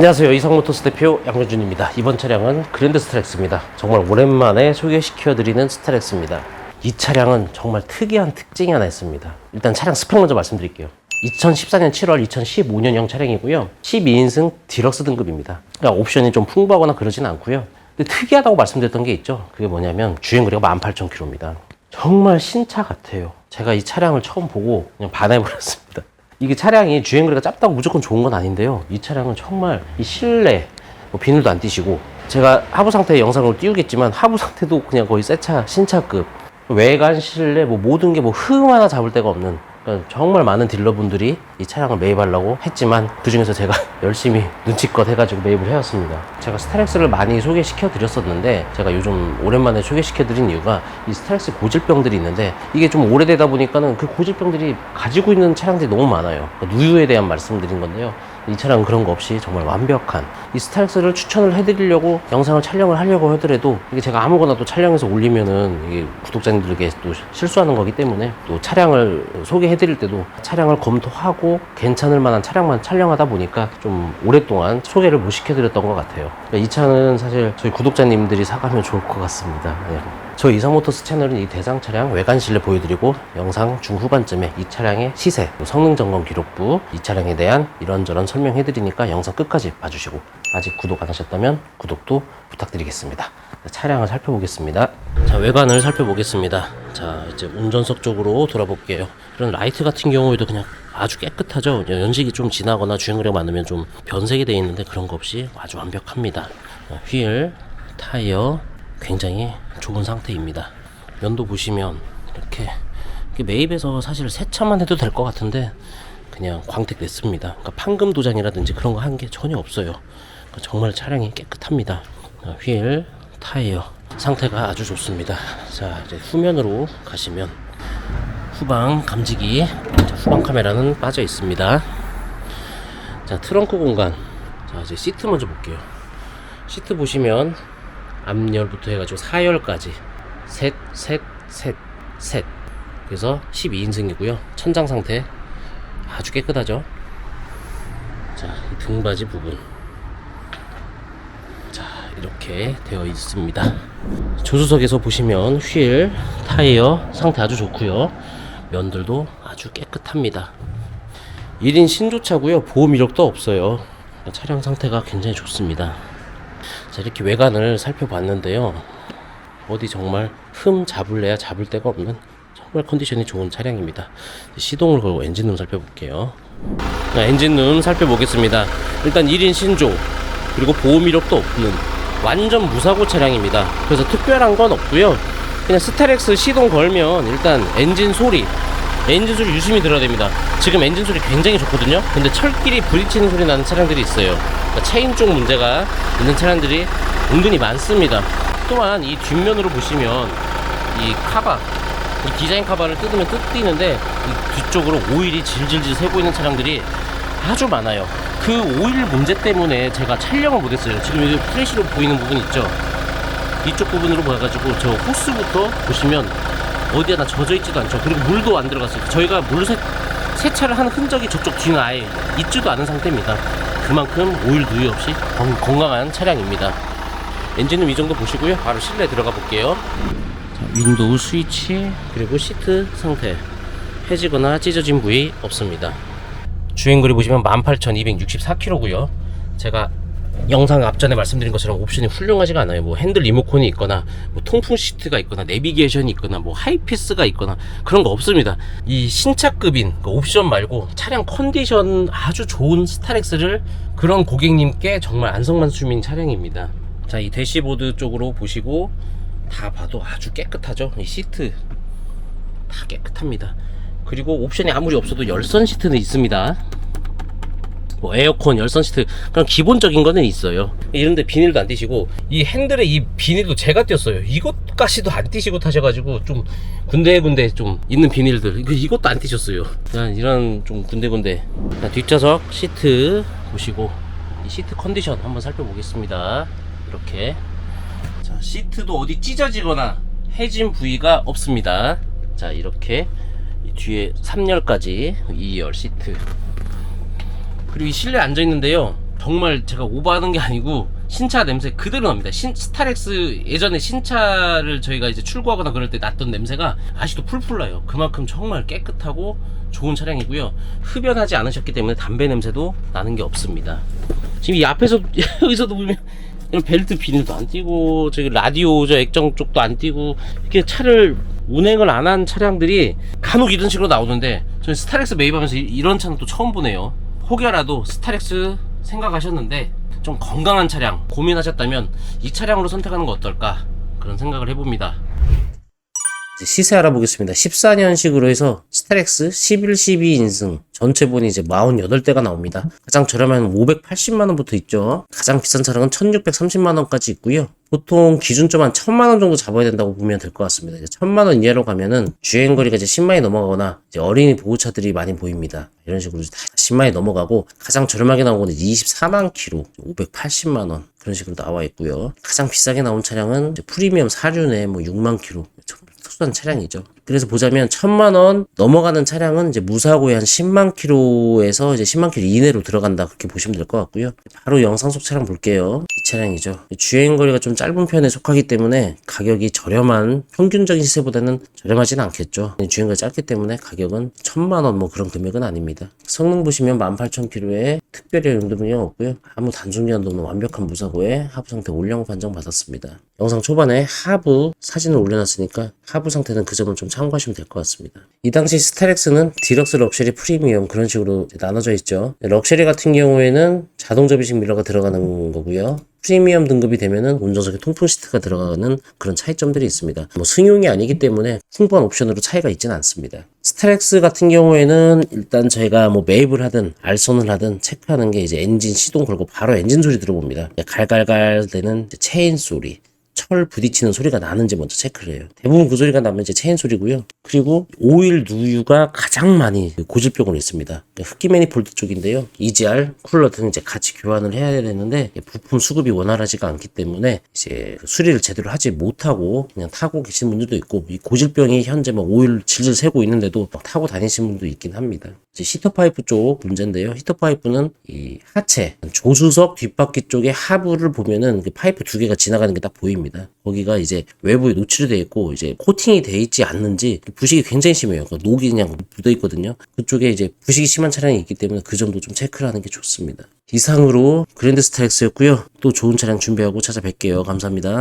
안녕하세요. 이성모터스 대표 양현준입니다. 이번 차량은 그랜드 스트렉스입니다. 정말 오랜만에 소개시켜 드리는 스트렉스입니다. 이 차량은 정말 특이한 특징이 하나 있습니다. 일단 차량 스펙 먼저 말씀드릴게요. 2014년 7월 2015년형 차량이고요. 12인승 디럭스 등급입니다. 그러니까 옵션이 좀 풍부하거나 그러진 않고요. 근데 특이하다고 말씀드렸던 게 있죠. 그게 뭐냐면 주행거리가 18,000km입니다 정말 신차 같아요. 제가 이 차량을 처음 보고 그냥 반해버렸습니다 이게 차량이 주행거리가 짧다고 무조건 좋은 건 아닌데요. 이 차량은 정말 이 실내 뭐 비닐도 안 띄시고 제가 하부 상태 영상을 띄우겠지만 하부 상태도 그냥 거의 새 차 신차급 외관 실내 뭐 모든 게 뭐 흠 하나 잡을 데가 없는 그러니까 정말 많은 딜러분들이 이 차량을 매입하려고 했지만 그 중에서 제가 열심히 눈치껏 해가지고 매입을 해왔습니다. 제가 스타렉스를 많이 소개시켜 드렸었는데 제가 요즘 오랜만에 소개시켜 드린 이유가 이 스타렉스 고질병들이 있는데 이게 좀 오래되다 보니까는 그 고질병들이 가지고 있는 차량들이 너무 많아요. 그러니까 누유에 대한 말씀드린 건데요. 이 차량은 그런 거 없이 정말 완벽한 이 스타렉스를 추천을 해드리려고 영상을 촬영을 하려고 하더라도 이게 제가 아무거나 또 촬영해서 올리면은 이게 구독자님들에게 또 실수하는 거기 때문에 또 차량을 소개해드릴 때도 차량을 검토하고 괜찮을 만한 차량만 촬영하다 보니까 좀 오랫동안 소개를 못 시켜드렸던 것 같아요. 이 차는 사실 저희 구독자님들이 사가면 좋을 것 같습니다. 네. 저희 이상모터스 채널은 이 대상 차량 외관 실내 보여드리고 영상 중후반쯤에 이 차량의 시세, 또 성능 점검 기록부, 이 차량에 대한 이런저런 설명해드리니까 영상 끝까지 봐주시고 아직 구독 안 하셨다면 구독도 부탁드리겠습니다. 차량을 살펴보겠습니다. 자 외관을 살펴보겠습니다. 자 이제 운전석 쪽으로 돌아볼게요. 이런 라이트 같은 경우에도 그냥 아주 깨끗하죠. 연식이 좀 지나거나 주행거리가 많으면 좀 변색이 되어 있는데 그런 거 없이 아주 완벽합니다. 자, 휠, 타이어 굉장히 좋은 상태입니다. 면도 보시면 이렇게 매입에서 사실 세차만 해도 될 것 같은데 그냥 광택 냈습니다. 그러니까 판금 도장이라든지 그런 거 한 게 전혀 없어요. 그러니까 정말 차량이 깨끗합니다. 어, 휠, 타이어 상태가 아주 좋습니다. 자 이제 후면으로 가시면 후방 감지기, 자, 후방 카메라는 빠져 있습니다. 자 트렁크 공간, 자 이제 시트 먼저 볼게요. 시트 보시면 앞열부터 해가지고 4열까지. 셋, 셋, 셋, 셋. 그래서 12인승이고요. 천장 상태 아주 깨끗하죠? 자, 이 등받이 부분. 자, 이렇게 되어 있습니다. 조수석에서 보시면 휠, 타이어 상태 아주 좋고요. 면들도 아주 깨끗합니다. 1인 신조차고요. 보험 이력도 없어요. 차량 상태가 굉장히 좋습니다 자 이렇게 외관을 살펴봤는데요. 어디 정말 흠 잡을래야 잡을 데가 없는 정말 컨디션이 좋은 차량입니다. 시동을 걸고 엔진룸 살펴볼게요. 자, 엔진룸 살펴보겠습니다. 일단 1인 신조 그리고 보험 이력도 없는 완전 무사고 차량입니다. 그래서 특별한 건 없고요. 그냥 스타렉스 시동 걸면 일단 엔진 소리 엔진 소리 유심히 들어야 됩니다. 지금 엔진 소리 굉장히 좋거든요. 근데 철끼리 부딪히는 소리 나는 차량들이 있어요. 그러니까 체인 쪽 문제가 있는 차량들이 은근히 많습니다. 또한 이 뒷면으로 보시면 이 카바, 이 디자인 카바를 뜯으면 뜯기는데 이 뒤쪽으로 오일이 질질질 새고 있는 차량들이 아주 많아요. 그 오일 문제 때문에 제가 촬영을 못했어요. 지금 여기 프레시로 보이는 부분 있죠? 이쪽 부분으로 봐가지고 저 호스부터 보시면 어디 하나 젖어 있지도 않죠. 그리고 물도 안 들어갔어요. 저희가 물 세, 세차를 하는 흔적이 저쪽 뒤는 아예 있지도 않은 상태입니다. 그만큼 오일 누이 없이 건, 건강한 차량입니다. 엔진은 이 정도 보시고요. 바로 실내 들어가 볼게요. 자, 윈도우 스위치 그리고 시트 상태 해지거나 찢어진 부위 없습니다. 주행거리 보시면 18,264km고요. 제가 영상 앞전에 말씀드린 것처럼 옵션이 훌륭하지가 않아요. 뭐 핸들 리모컨이 있거나 뭐 통풍 시트가 있거나 내비게이션이 있거나 뭐 하이패스가 있거나 그런 거 없습니다. 이 신차급인 그 옵션 말고 차량 컨디션 아주 좋은 스타렉스를 그런 고객님께 정말 안성만 수민 차량입니다. 자, 이 대시보드 쪽으로 보시고 다 봐도 아주 깨끗하죠. 이 시트 다 깨끗합니다. 그리고 옵션이 아무리 없어도 열선 시트는 있습니다. 뭐 에어컨, 열선 시트 그런 기본적인 거는 있어요. 이런데 비닐도 안 띄시고 이 핸들에 이 비닐도 제가 띄었어요. 이것까지도 안 띄시고 타셔가지고 좀 군데군데 좀 있는 비닐들 이거- 이것도 안 띄셨어요. 자, 이런 좀 군데군데 자, 뒷좌석 시트 보시고 이 시트 컨디션 한번 살펴보겠습니다. 이렇게 자, 시트도 어디 찢어지거나 해진 부위가 없습니다. 자, 이렇게 이 뒤에 3열까지 2열 시트 그리고 이 실내 앉아 있는데요. 정말 제가 오버하는 게 아니고 신차 냄새 그대로 납니다. 신, 스타렉스 예전에 신차를 저희가 이제 출고하거나 그럴 때 났던 냄새가 아직도 풀풀 나요. 그만큼 정말 깨끗하고 좋은 차량이고요. 흡연하지 않으셨기 때문에 담배 냄새도 나는 게 없습니다. 지금 이 앞에서 여기서도 보면 이런 벨트 비닐도 안 띄고 저기 라디오 저 액정 쪽도 안 띄고 이렇게 차를 운행을 안 한 차량들이 간혹 이런 식으로 나오는데 저는 스타렉스 매입하면서 이- 이런 차는 또 처음 보네요. 혹여라도 스타렉스 생각하셨는데 좀 건강한 차량 고민하셨다면 이 차량으로 선택하는 거 어떨까 그런 생각을 해봅니다. 시세 알아보겠습니다. 14년식으로 해서 스타렉스 11, 12 인승 전체 본이 이제 48대가 나옵니다. 가장 저렴한 580만원부터 있죠. 가장 비싼 차량은 1630만원까지 있고요. 보통 기준점 한 1000만원 정도 잡아야 된다고 보면 될 것 같습니다. 이제 1000만원 이하로 가면은 주행거리가 이제 10마일 넘어가거나 이제 어린이 보호차들이 많이 보입니다. 이런 식으로 다 10마일 넘어가고 가장 저렴하게 나온 거는 24만 킬로 580만원 그런 식으로 나와 있고요. 가장 비싸게 나온 차량은 프리미엄 사륜에 뭐 6만 킬로 특 수한 차량이죠. 그래서 보자면 천만 원 넘어가는 차량은 이제 무사고에 한 10만 킬로에서 이제 10만 킬로 이내로 들어간다 그렇게 보시면 될 것 같고요. 바로 영상 속 차량 볼게요. 이 차량이죠. 주행 거리가 좀 짧은 편에 속하기 때문에 가격이 저렴한 평균적인 시세보다는 저렴하지는 않겠죠. 주행 거리 짧기 때문에 가격은 천만 원 뭐 그런 금액은 아닙니다. 성능 보시면 18,000km에 특별히 용도문이 없고요. 아무 단순 연도는 완벽한 무사고에 하부 상태 올영 판정 받았습니다. 영상 초반에 하부 사진을 올려놨으니까 하부 상태는 그 점을 좀참 고하시면 될 것 같습니다. 이 당시 스타렉스는 디럭스 럭셔리 프리미엄 그런 식으로 나눠져 있죠. 럭셔리 같은 경우에는 자동 접이식 미러가 들어가는 거고요. 프리미엄 등급이 되면은 운전석에 통풍 시트가 들어가는 그런 차이점들이 있습니다. 뭐 승용이 아니기 때문에 풍부한 옵션으로 차이가 있지는 않습니다. 스타렉스 같은 경우에는 일단 저희가 뭐 매입을 하든 알선을 하든 체크하는 게 이제 엔진 시동 걸고 바로 엔진 소리 들어봅니다. 갈갈갈 되는 체인 소리. 철 부딪히는 소리가 나는지 먼저 체크를 해요. 대부분 그 소리가 나면 이제 체인 소리고요. 그리고 오일 누유가 가장 많이 고질병으로 있습니다. 흡기 매니폴드 쪽인데요. EGR, 쿨러 등 이제 같이 교환을 해야 되는데 부품 수급이 원활하지가 않기 때문에 이제 수리를 제대로 하지 못하고 그냥 타고 계신 분들도 있고 이 고질병이 현재 막 오일 질질 새고 있는데도 막 타고 다니시는 분도 있긴 합니다. 이제 히터 파이프 쪽 문제인데요. 히터 파이프는 이 하체 조수석 뒷바퀴 쪽에 하부를 보면은 그 파이프 두 개가 지나가는 게 딱 보입니다. 거기가 이제 외부에 노출이 돼 있고 이제 코팅이 돼 있지 않는지 부식이 굉장히 심해요. 그 녹이 그냥 묻어 있거든요. 그쪽에 이제 부식이 심한 차량이 있기 때문에 그 점도 좀 체크를 하는 게 좋습니다. 이상으로 그랜드 스타렉스였고요. 또 좋은 차량 준비하고 찾아뵐게요. 감사합니다.